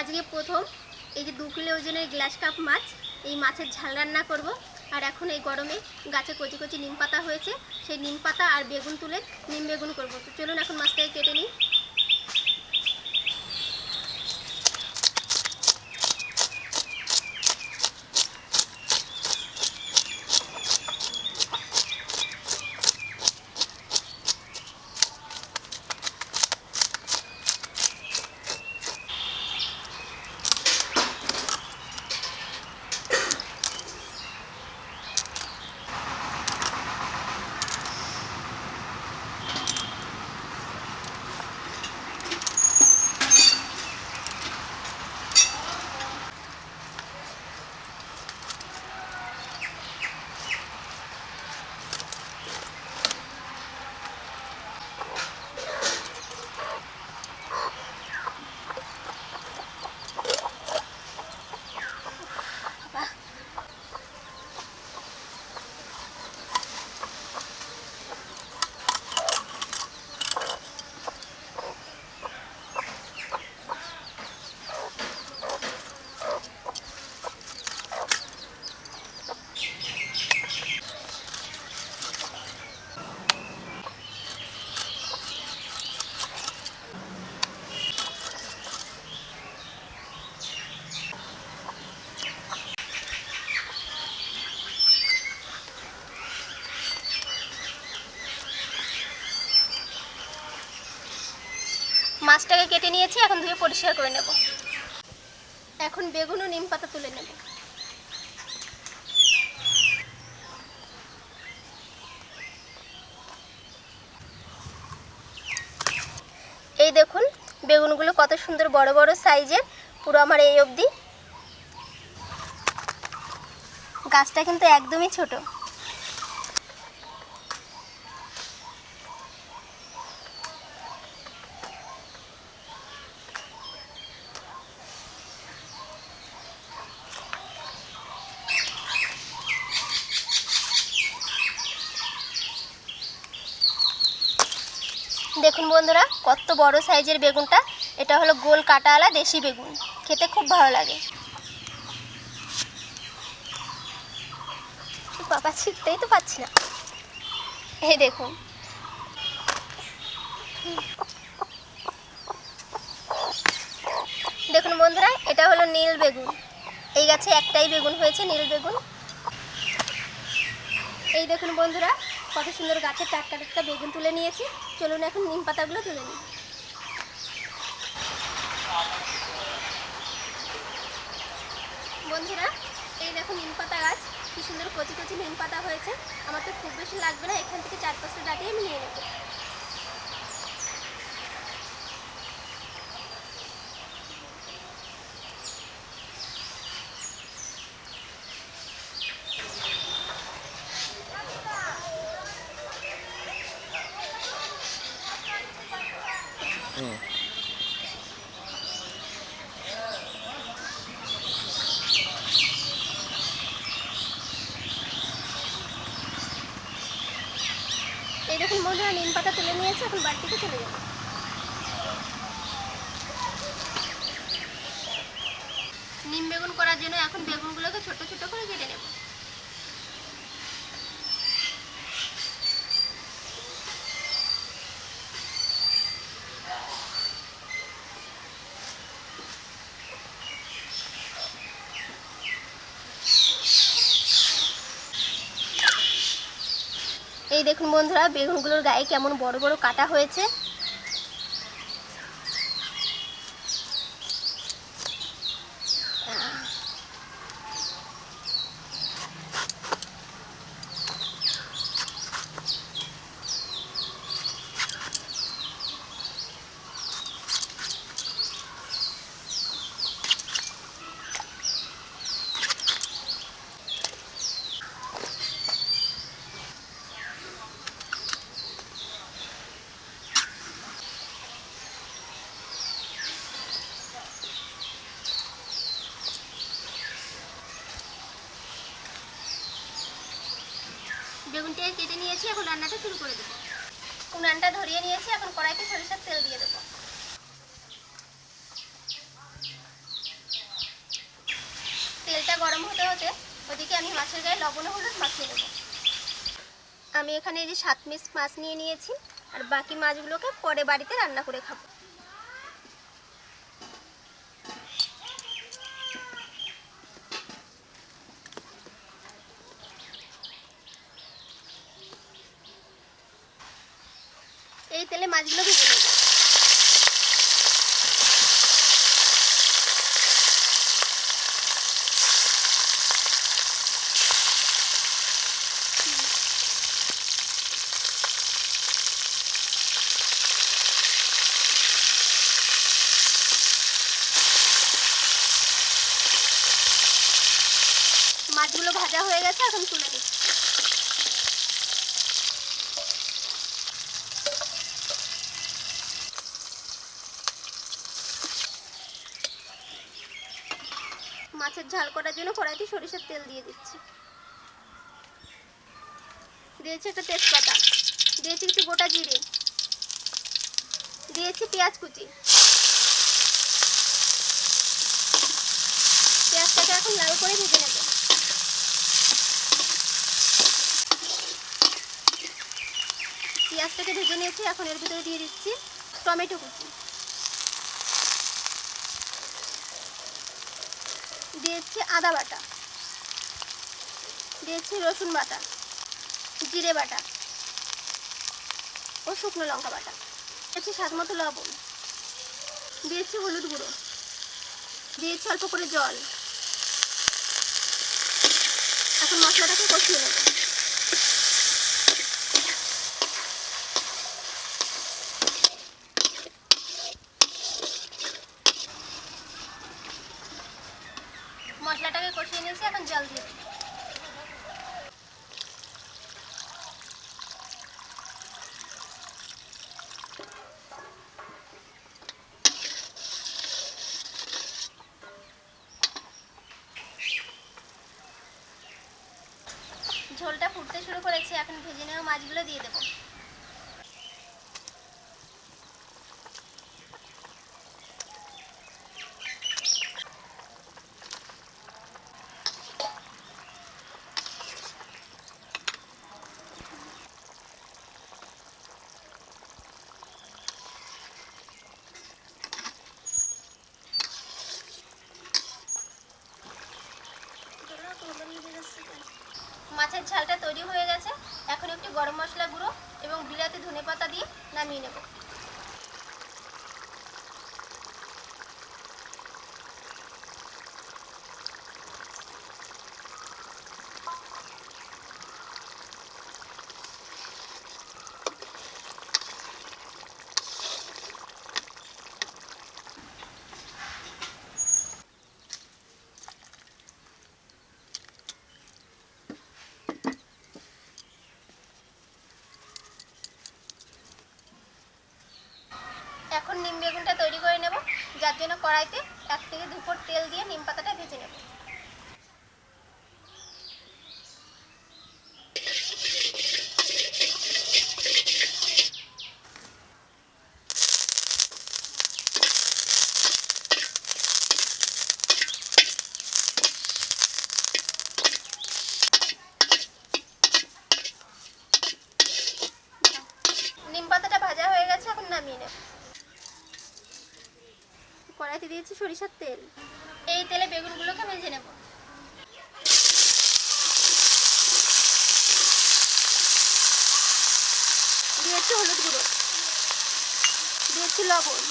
আজকে প্রথম এই যে দু কিলো ওজনের গ্লাস কাপ মাছ, এই মাছের ঝাল রান্না করব। আর এখন এই গরমে গাছে কচি কচি নিম পাতা হয়েছে, সেই নিম পাতা আর বেগুন তুলে নিম বেগুন করব। তো চলুন এখন মাছটাকে কেটে নিই। মাছটাকে কেটে নিয়েছি, এখন ধুয়ে পরিষ্কার করে নেব। এখন বেগুন ও নিম পাতা তুলে নেব। এই দেখুন, বেগুনগুলো কত সুন্দর বড় বড় সাইজের, পুরো আমার এই অবধি। গাছটা কিন্তু একদমই ছোট। দেখুন বন্ধুরা, কত বড় সাইজের বেগুনটা। এটা হলো গোল কাটাওয়ালা দেশি বেগুন। খেতে খুব ভালো লাগে। বাবা, ছিটতেই তো পাচ্ছি না। এই দেখুন। দেখুন বন্ধুরা, এটা হলো নীল বেগুন। এই গাছে একটাই বেগুন হয়েছে, নীল বেগুন। এই দেখুন বন্ধুরা, কত সুন্দর গাছের টাটকা টাটকা বেগুন তুলে নিয়েছি। চলুন এখন নিম পাতাগুলো তুলে নিই। বন্ধুরা, এই দেখো নিম পাতা গাছ, কি সুন্দর কচি কচি নিম পাতা হয়েছে। আমার তো খুব বেশি লাগবে না, এখান থেকে চার পাঁচটা ডাটি আমি নিয়ে নেব এই দেখুন বন্ধুরা নিম পাতা তুলে নিয়েছে, এখন বাড়িতে চলে যাব। নিম বেগুন করার জন্য এখন বেগুনগুলোকে ছোট ছোট করে কেটে দেখুন বন্ধুরা বেগুনগুলোর গায়ে কেমন বড় বড় কাটা হয়েছে। কেটে নিয়েছি, এখন রান্নাটা শুরু করে দেবো। উনানটা ধরিয়ে নিয়েছি, এখন কড়াইতে সরিষার তেল দিয়ে দেবো। তেলটা গরম হতে হতে ওদিকে আমি মাছের গায়ে লবণ হলুদ মাখিয়ে দেবো। আমি এখানে এই যে সাত মিস মাছ নিয়ে নিয়েছি, আর বাকি মাছগুলোকে পরে বাড়িতে রান্না করে খাব। মাছগুলো ভেজে নেব মাছগুলো ভাজা হয়ে গেছে এখন তুলে দিচ্ছি মাছের ঝাল করার জন্য কড়াইতে সরিষার তেল দিয়ে দিচ্ছি। দিয়েছি একটা তেজপাতা, দিয়েছি কিছু গোটা জিরে, দিয়েছি পেঁয়াজ কুচি। পেঁয়াজটাকে এখন লাল করে ভেজে নেব। পেঁয়াজটাকে ভেজে নিয়েছি, এখন এর ভিতরে দিয়ে দিচ্ছি টমেটো কুচি। দিয়েছি আদা বাটা। দিয়েছি রসুন বাটা, জিরে বাটা ও শুকনো লঙ্কা বাটা। দিয়েছি স্বাদ মতো লবণ। দিয়েছি হলুদ গুঁড়ো। দিয়েছি অল্প করে জল। এখন মশলাটাকে কষিয়ে নেব। মশলাটাকে কষিয়ে নিয়েছি, এখন জল দিয়ে ঝোলটা ফুটতে শুরু করেছে, এখন ভেজে নেওয়া মাছগুলো দিয়ে দেবো। মাছের ঝালটা তৈরি হয়ে গেছে। এখন একটু গরম মশলা গুঁড়ো এবং বিলাতি ধনে পাতা দিয়ে নামিয়ে নেব এখন নিম বেগুনটা তৈরি করে নেব যার জন্য কড়াইতে এক থেকে দু ফুট তেল দিয়ে নিম পাতাটা ভেজে নেব। নিম পাতাটা ভাজা হয়ে গেছে, এখন নামিয়ে নেব। কড়াইতে দিয়েছি সরিষার তেল। এই তেলে বেগুনগুলোকে ভেজে নেব। দিয়েছি হলুদ গুঁড়ো। দিয়েছি লবণ।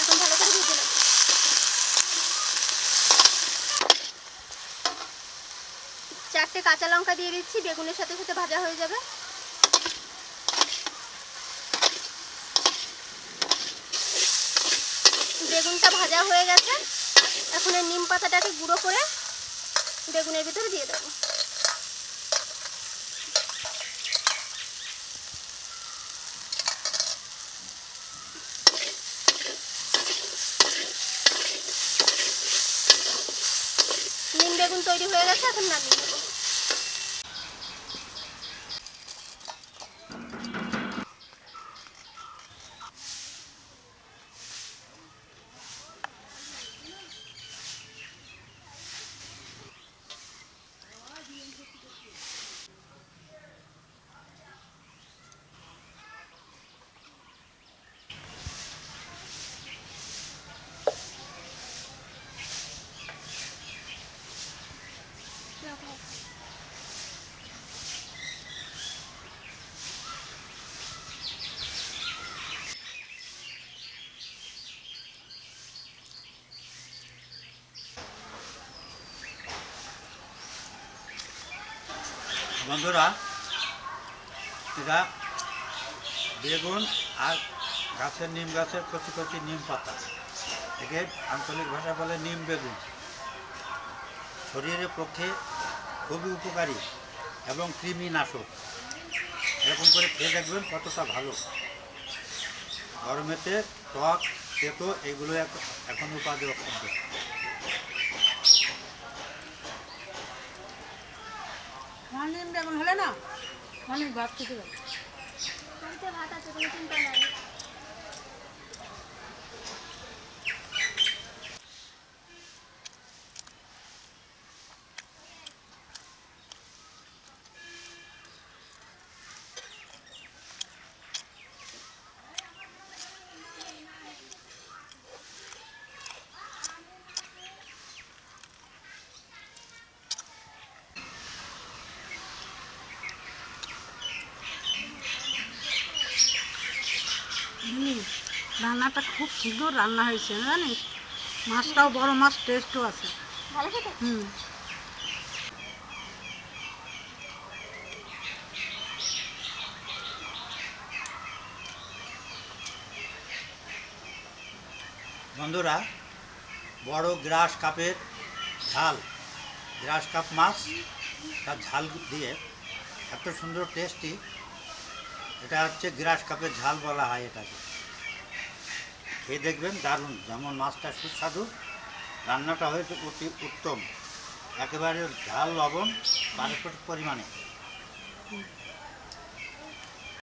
এখন ভালো করে ভেজে নেব। চারটে কাঁচা লঙ্কা দিয়ে দিচ্ছি, বেগুনের সাথে সাথে ভাজা হয়ে যাবে। বেগুনটা ভাজা হয়ে গেছে। এখন এই নিম পাতাটাকে গুঁড়ো করে বেগুনের ভিতরে দিয়ে দেবো। নিম বেগুন তৈরি হয়ে গেছে, এখন নামিয়ে নেব। বন্ধুরা এটা বেগুন আর গাছের নিম গাছের কচি কচি নিম পাতা। একে আঞ্চলিক ভাষা বলে নিম বেগুন। শরীরের পক্ষে খুবই উপকারী এবং কৃমিনাশক। এরকম করে খেয়ে দেখবেন কতটা ভালো। গরমেতে টক তেতো, এগুলো এখন উপাদেয় খাদ্য অনেক বেগুন হলে না? অনেক ভাত খেতে পারে ভাত আছে কোনো চিন্তা নাই। রান্নাটা খুব সুন্দর রান্না হয়েছে জানিস? মাছটাও বড় মাছ টেস্টও আছে। ভালো হুম। বন্ধুরা বড় গ্রাস কাপের ঝাল। গ্রাস কাপ মাছ তার ঝাল দিয়ে এত সুন্দর টেস্টি এটা হচ্ছে গ্রাস কাপের ঝাল বলা হয় এটাকে। খেয়ে দেখবেন দারুণ। যেমন মাছটা সুস্বাদু, রান্নাটা হয়েছে অতি উত্তম। একেবারে ঝাল লবণ পারফেক্ট পরিমাণে।